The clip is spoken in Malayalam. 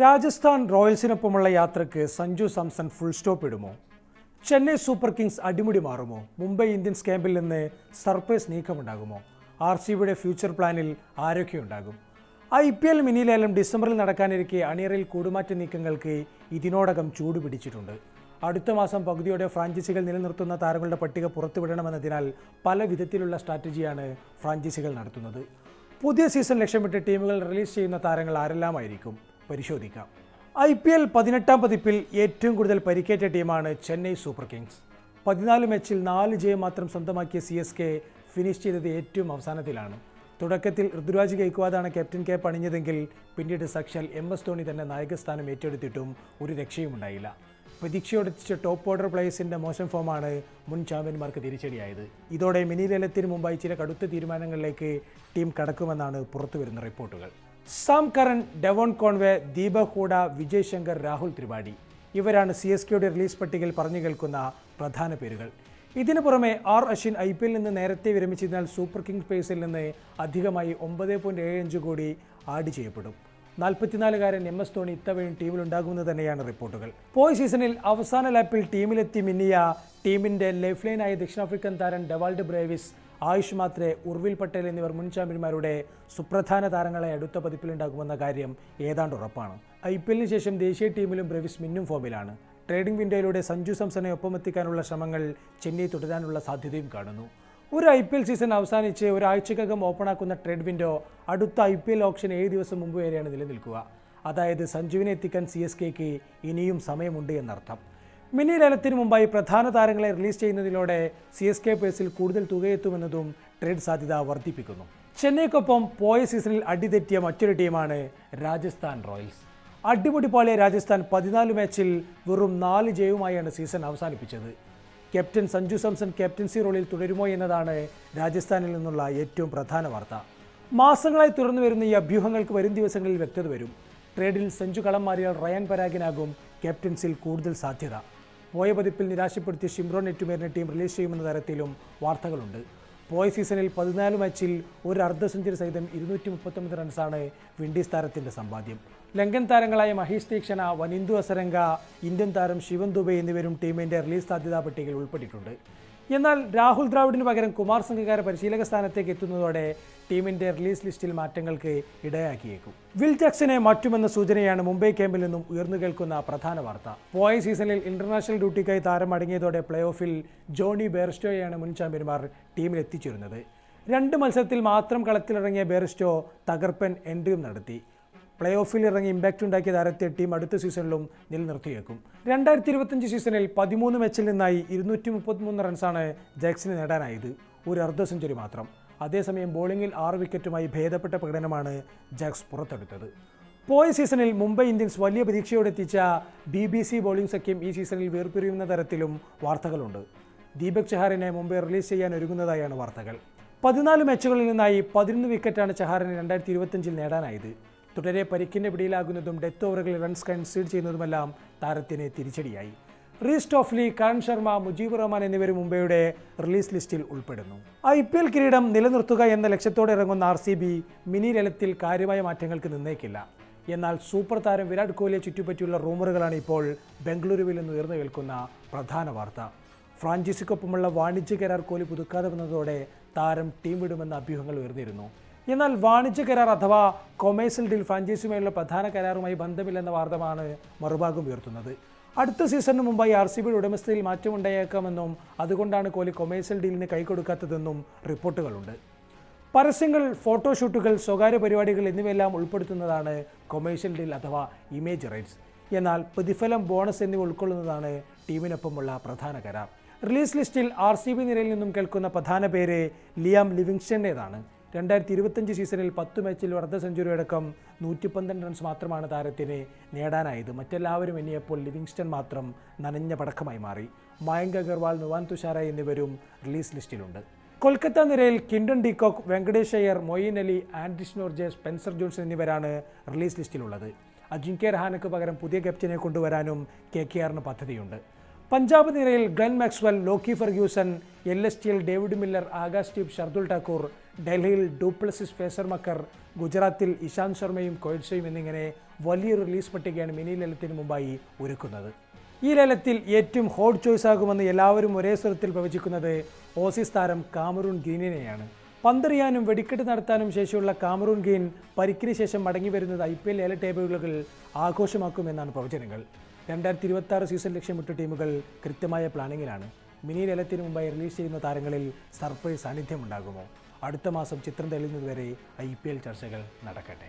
രാജസ്ഥാൻ റോയൽസിനൊപ്പമുള്ള യാത്രയ്ക്ക് സഞ്ജു സാംസൺ ഫുൾ സ്റ്റോപ്പ് ഇടുമോ? ചെന്നൈ സൂപ്പർ കിങ്സ് അടിമുടി മാറുമോ? മുംബൈ ഇന്ത്യൻസ് ക്യാമ്പിൽ നിന്ന് സർപ്രൈസ് നീക്കമുണ്ടാകുമോ? ആർ സി ബിയുടെ ഫ്യൂച്ചർ പ്ലാനിൽ ആരൊക്കെയുണ്ടാകും? ഐ പി എൽ മിനി ലേലം ഡിസംബറിൽ നടക്കാനിരിക്കെ അണിയറയിൽ കൂടുമാറ്റ നീക്കങ്ങൾക്ക് ഇതിനോടകം ചൂട് പിടിച്ചിട്ടുണ്ട്. അടുത്ത മാസം പകുതിയോടെ ഫ്രാഞ്ചൈസികൾ നിലനിർത്തുന്ന താരങ്ങളുടെ പട്ടിക പുറത്തുവിടണമെന്നതിനാൽ പല വിധത്തിലുള്ള സ്ട്രാറ്റജിയാണ് ഫ്രാഞ്ചൈസികൾ നടത്തുന്നത്. പുതിയ സീസൺ ലക്ഷ്യമിട്ട് ടീമുകൾ റിലീസ് ചെയ്യുന്ന താരങ്ങൾ ആരെല്ലാമായിരിക്കും? പരിശോധിക്കാം. ഐ പി എൽ പതിനെട്ടാം പതിപ്പിൽ ഏറ്റവും കൂടുതൽ പരിക്കേറ്റ ടീമാണ് ചെന്നൈ സൂപ്പർ കിങ്സ്. പതിനാല് മാച്ചിൽ നാല് ജയം മാത്രം സ്വന്തമാക്കിയ സി എസ് കെ ഫിനിഷ് ചെയ്തത് ഏറ്റവും അവസാനത്തിലാണ്. തുടക്കത്തിൽ ഋതുരാജ് ഗൈക്വാദാണ് ക്യാപ്റ്റൻ ക്യാപ്പ് പണിഞ്ഞതെങ്കിൽ പിന്നീട് സക്ഷൽ എം എസ് ധോണി തന്നെ നായകസ്ഥാനം ഏറ്റെടുത്തിട്ടും ഒരു രക്ഷയും ഉണ്ടായില്ല. പ്രതീക്ഷയോടെത്തിച്ച ടോപ്പ് ഓർഡർ പ്ലേയേഴ്സിന്റെ മോശം ഫോമാണ് മുൻ ചാമ്പ്യന്മാർക്ക് തിരിച്ചടിയായത്. ഇതോടെ മിനി ലേലത്തിന് മുമ്പായി ചില കടുത്ത തീരുമാനങ്ങളിലേക്ക് ടീം കടക്കുമെന്നാണ് പുറത്തുവരുന്ന റിപ്പോർട്ടുകൾ Sam Curran Devon Conway Deepak Hooda Vijay Shankar Rahul Tripathi. ഇവരാണ് സി എസ് കെയുടെ റിലീസ് പട്ടികയിൽ പറഞ്ഞു കേൾക്കുന്ന പ്രധാന പേരുകൾ. ഇതിനു പുറമെ ആർ അശ്വിൻ ഐ പി എല്ലിൽ നിന്ന് നേരത്തെ വിരമിച്ചതിനാൽ സൂപ്പർ കിങ്സ് പേസിൽ നിന്ന് അധികമായി ഒമ്പത് പോയിന്റ് ഏഴ് അഞ്ച് കോടി ആഡ് ചെയ്യപ്പെടും. നാൽപ്പത്തിനാലുകാരൻ എം എസ് ധോണി ഇത്തവണയും ടീമിലുണ്ടാകുമെന്ന് തന്നെയാണ് റിപ്പോർട്ടുകൾ. പോയ സീസണിൽ അവസാന ലാപ്പിൽ ടീമിലെത്തി മിന്നിയ ടീമിന്റെ ലൈഫ് ലൈനായ ദക്ഷിണാഫ്രിക്കൻ താരം ഡെവാൾഡ് ബ്രേവിസ് ആയുഷ് മാത്രേ ഉർവിൽ പട്ടേൽ എന്നിവർ മുൻ ചാമ്പ്യന്മാരുടെ സുപ്രധാന താരങ്ങളെ അടുത്ത പതിപ്പിലുണ്ടാകുമെന്ന കാര്യം ഏതാണ്ട് ഉറപ്പാണ്. ഐ പി എല്ലിന് ശേഷം ദേശീയ ടീമിലും ബ്രവിസ് മിന്നും ഫോമിലാണ്. ട്രേഡിംഗ് വിൻഡോയിലൂടെ സഞ്ജു സംസനെ ഒപ്പമെത്തിക്കാനുള്ള ശ്രമങ്ങൾ ചെന്നൈ തുടരാനുള്ള സാധ്യതയും കാണുന്നു. ഒരു ഐ പി എൽ സീസൺ അവസാനിച്ച് ഒരാഴ്ചക്കകം ഓപ്പണാക്കുന്ന ട്രേഡ് വിൻഡോ അടുത്ത ഐ പി എൽ ഓപ്ഷൻ ഏഴ് ദിവസം മുമ്പ് വരെയാണ് നിലനിൽക്കുക. അതായത് സഞ്ജുവിനെ എത്തിക്കാൻ സി എസ് കെക്ക് ഇനിയും സമയമുണ്ട് എന്നർത്ഥം. മിനി ലേലത്തിന് മുമ്പായി പ്രധാന താരങ്ങളെ റിലീസ് ചെയ്യുന്നതിലൂടെ സി എസ് കെ പേസിൽ കൂടുതൽ തുകയെത്തുമെന്നതും ട്രേഡ് സാധ്യത വർദ്ധിപ്പിക്കുന്നു. ചെന്നൈക്കൊപ്പം പോയ സീസണിൽ അടിതെറ്റിയ മറ്റൊരു ടീമാണ് രാജസ്ഥാൻ റോയൽസ്. അടിമുടി പാളിയ രാജസ്ഥാൻ പതിനാല് മാച്ചിൽ വെറും നാല് ജയവുമായാണ് സീസൺ അവസാനിപ്പിച്ചത്. ക്യാപ്റ്റൻ സഞ്ജു സാംസൺ ക്യാപ്റ്റൻസി റോളിൽ തുടരുമോ എന്നതാണ് രാജസ്ഥാനിൽ നിന്നുള്ള ഏറ്റവും പ്രധാന വാർത്ത. മാസങ്ങളായി തുടർന്നു വരുന്ന ഈ അഭ്യൂഹങ്ങൾക്ക് വരും ദിവസങ്ങളിൽ വ്യക്തത വരും. ട്രേഡിൽ സെഞ്ചു കളം മാറിയാൽ റയൻ പരാഗിനാകും ക്യാപ്റ്റൻസിൽ കൂടുതൽ സാധ്യത. പോയ പതിപ്പിൽ നിരാശപ്പെടുത്തിയ ഷിംറോൺ നെറ്റുമേറിനെ ടീം റിലീസ് ചെയ്യുമെന്ന തരത്തിലും വാർത്തകളുണ്ട്. പോയ സീസണിൽ പതിനാല് മാച്ചിൽ ഒരു അർദ്ധ സെഞ്ചുറി സഹിതം ഇരുന്നൂറ്റി മുപ്പത്തൊമ്പത് റൺസാണ് വിൻഡീസ് താരത്തിന്റെ സമ്പാദ്യം. ലങ്കൻ താരങ്ങളായ മഹേഷ് തീക്ഷണ വനിന്ദു അസരംഗ ഇന്ത്യൻ താരം ശിവൻ ദുബെ എന്നിവരും ടീമിന്റെ റിലീസ് സാധ്യതാ പട്ടികയിൽ ഉൾപ്പെട്ടിട്ടുണ്ട്. എന്നാൽ രാഹുൽ ദ്രാവിഡിന് പകരം കുമാർ സംഘകാര പരിശീലക സ്ഥാനത്തേക്ക് എത്തുന്നതോടെ ടീമിന്റെ റിലീസ് ലിസ്റ്റിൽ മാറ്റങ്ങൾക്ക് ഇടയാക്കിയേക്കും. വിൽ ജാക്സനെ മാറ്റുമെന്ന സൂചനയാണ് മുംബൈ ക്യാമ്പിൽ നിന്നും ഉയർന്നു കേൾക്കുന്ന പ്രധാന വാർത്ത. പോയ സീസണിൽ ഇന്റർനാഷണൽ ഡ്യൂട്ടിക്കായി താരം അടങ്ങിയതോടെ പ്ലേ ഓഫിൽ ജോണി ബെയർസ്റ്റോയാണ് മുൻ ചാമ്പ്യന്മാർ ടീമിൽ എത്തിച്ചിരുന്നത്. രണ്ട് മത്സരത്തിൽ മാത്രം കളത്തിലിറങ്ങിയ ബെയർസ്റ്റോ തകർപ്പൻ എൻട്രിയും നടത്തി. പ്ലേ ഓഫിൽ ഇറങ്ങി ഇമ്പാക്റ്റ് ഉണ്ടാക്കിയ താരത്തെ ടീം അടുത്ത സീസണിലും നിലനിർത്തിയേക്കും. രണ്ടായിരത്തി ഇരുപത്തഞ്ച് സീസണിൽ പതിമൂന്ന് മാച്ചിൽ നിന്നായി ഇരുന്നൂറ്റി മുപ്പത്തിമൂന്ന് റൺസാണ് ജാക്സിന് നേടാനായത്. ഒരു അർദ്ധ സെഞ്ചുറി മാത്രം. അതേസമയം ബോളിംഗിൽ ആറ് വിക്കറ്റുമായി ഭേദപ്പെട്ട പ്രകടനമാണ് ജാക്സ് പുറത്തെടുത്തത്. പോയ സീസണിൽ മുംബൈ ഇന്ത്യൻസ് വലിയ പ്രതീക്ഷയോടെ എത്തിച്ച ബി ബി സി ബോളിംഗ് സഖ്യം ഈ സീസണിൽ വേർപിരിയുന്ന തരത്തിലും വാർത്തകളുണ്ട്. ദീപക് ചഹാറിനെ മുംബൈ റിലീസ് ചെയ്യാൻ ഒരുങ്ങുന്നതായാണ് വാർത്തകൾ. പതിനാല് മാച്ചുകളിൽ നിന്നായി പതിനൊന്ന് വിക്കറ്റാണ് ചഹാറിന് രണ്ടായിരത്തി ഇരുപത്തഞ്ചിൽ നേടാനായത്. തുടരെ പരിക്കിന്റെ പിടിയിലാകുന്നതും ഡെത്ത് ഓവറുകളിൽ റൺസ് കൺസീഡ് ചെയ്യുന്നതുമെല്ലാം താരത്തിന് തിരിച്ചടിയായി. റീസ് ടോഫ്ലി കരൺ ശർമ്മ മുജീബ് റഹ്മാൻ എന്നിവർ മുംബൈയുടെ റിലീസ് ലിസ്റ്റിൽ ഉൾപ്പെടുന്നു. ഐ പി എൽ കിരീടം നിലനിർത്തുക എന്ന ലക്ഷ്യത്തോടെ ഇറങ്ങുന്ന ആർ സി ബി മിനി ലലത്തിൽ കാര്യമായ മാറ്റങ്ങൾക്ക് നിന്നേക്കില്ല. എന്നാൽ സൂപ്പർ താരം വിരാട് കോഹ്ലിയെ ചുറ്റിപ്പറ്റിയുള്ള റൂമറുകളാണ് ഇപ്പോൾ ബംഗളൂരുവിൽ നിന്ന് ഉയർന്നു കേൾക്കുന്ന പ്രധാന വാർത്ത. ഫ്രാഞ്ചൈസിക്കൊപ്പമുള്ള വാണിജ്യ കരാർ കോഹ്ലി പുതുക്കാതെ വന്നതോടെ താരം ടീം വിടുമെന്ന അഭ്യൂഹങ്ങൾ ഉയർന്നിരുന്നു. എന്നാൽ വാണിജ്യ കരാർ അഥവാ കൊമേഴ്സ്യൽ ഡീൽ ഫ്രാഞ്ചൈസിയുമായുള്ള പ്രധാന കരാറുമായി ബന്ധമില്ലെന്ന വാർത്തമാണ് മറുഭാഗം ഉയർത്തുന്നത്. അടുത്ത സീസണിന് മുമ്പായി ആർ സി ബിയുടെ ഉടമസ്ഥതയിൽ മാറ്റമുണ്ടായേക്കാമെന്നും അതുകൊണ്ടാണ് കോഹ്ലി കൊമേഴ്സ്യൽ ഡീലിന് കൈകൊടുക്കാത്തതെന്നും റിപ്പോർട്ടുകളുണ്ട്. പരസ്യങ്ങൾ ഫോട്ടോഷൂട്ടുകൾ സ്വകാര്യ പരിപാടികൾ എന്നിവയെല്ലാം ഉൾപ്പെടുത്തുന്നതാണ് കൊമേഴ്സ്യൽ ഡീൽ അഥവാ ഇമേജ് റൈറ്റ്സ്. എന്നാൽ പ്രതിഫലം ബോണസ് എന്നിവ ഉൾക്കൊള്ളുന്നതാണ് ടീമിനൊപ്പമുള്ള പ്രധാന കരാർ. റിലീസ് ലിസ്റ്റിൽ ആർ സി ബി നിരയിൽ നിന്നും കേൾക്കുന്ന പ്രധാന പേര് ലിയാം ലിവിങ്സ്റ്റന്റേതാണ് രണ്ടായിരത്തി ഇരുപത്തഞ്ച് സീസണിൽ പത്ത് മാച്ചിൽ അർദ്ധ സെഞ്ചുറി അടക്കം നൂറ്റി പന്ത്രണ്ട് റൺസ് മാത്രമാണ് താരത്തിന് നേടാനായത്. മറ്റെല്ലാവരും എണ്ണിയപ്പോൾ ലിവിങ്സ്റ്റൺ മാത്രം നനഞ്ഞ പടക്കമായി മാറി. മയങ്ക് അഗർവാൾ നുവാൻ തുഷാര എന്നിവരും റിലീസ് ലിസ്റ്റിലുണ്ട്. കൊൽക്കത്ത നിരയിൽ Quinton de Kock Venkatesh Iyer Moeen Ali Anrich Nortje Spencer Johnson എന്നിവരാണ് റിലീസ് ലിസ്റ്റിലുള്ളത്. അജിങ്ക്യ രഹാനക്ക് പകരം പുതിയ ക്യാപ്റ്റനെ കൊണ്ടുവരാനും കെ കെ ആറിന് പദ്ധതിയുണ്ട്. പഞ്ചാബ് നിരയിൽ Glenn Maxwell Lockie Ferguson L S ടിയിൽ ഡേവിഡ് മില്ലർ ആകാശ് ടീപ് ഷർദുൽ ഠാക്കൂർ ഡൽഹിയിൽ ഡൂപ്ലസിസ് ഫേസർ മക്കർ ഗുജറാത്തിൽ ഇശാന്ത് ശർമ്മയും കൊയ്റ്റ്സയും എന്നിങ്ങനെ വലിയൊരു റിലീസ് പട്ടികയാണ് മിനി ലേലത്തിന് മുമ്പായി ഒരുക്കുന്നത്. ഈ ലേലത്തിൽ ഏറ്റവും ഹോട്ട് ചോയ്സ് ആകുമെന്ന് എല്ലാവരും ഒരേ സ്വരത്തിൽ പ്രവചിക്കുന്നത് ഓസീസ് താരം കാമറൂൺ ഗീനിനെയാണ് പന്തെറിയാനും വെടിക്കെട്ട് നടത്താനും ശേഷിയുള്ള കാമറൂൺ ഗീൻ പരിക്കിന് ശേഷം മടങ്ങി വരുന്നത് ഐ പി എൽ ലേല ടേബിളുകൾ ആഘോഷമാക്കുമെന്നാണ് പ്രവചനങ്ങൾ. രണ്ടായിരത്തി ഇരുപത്തി ആറ് സീസൺ ലക്ഷ്യമിട്ട ടീമുകൾ കൃത്യമായ പ്ലാനിങ്ങിലാണ് മിനി ലേലത്തിന് മുമ്പായി റിലീസ് ചെയ്യുന്ന താരങ്ങളിൽ സർപ്രൈസ് സാന്നിധ്യമുണ്ടാകുമോ? അടുത്ത മാസം ചിത്രം തെളിയുന്നതുവരെ ഐ പി എൽ ചർച്ചകൾ നടക്കട്ടെ.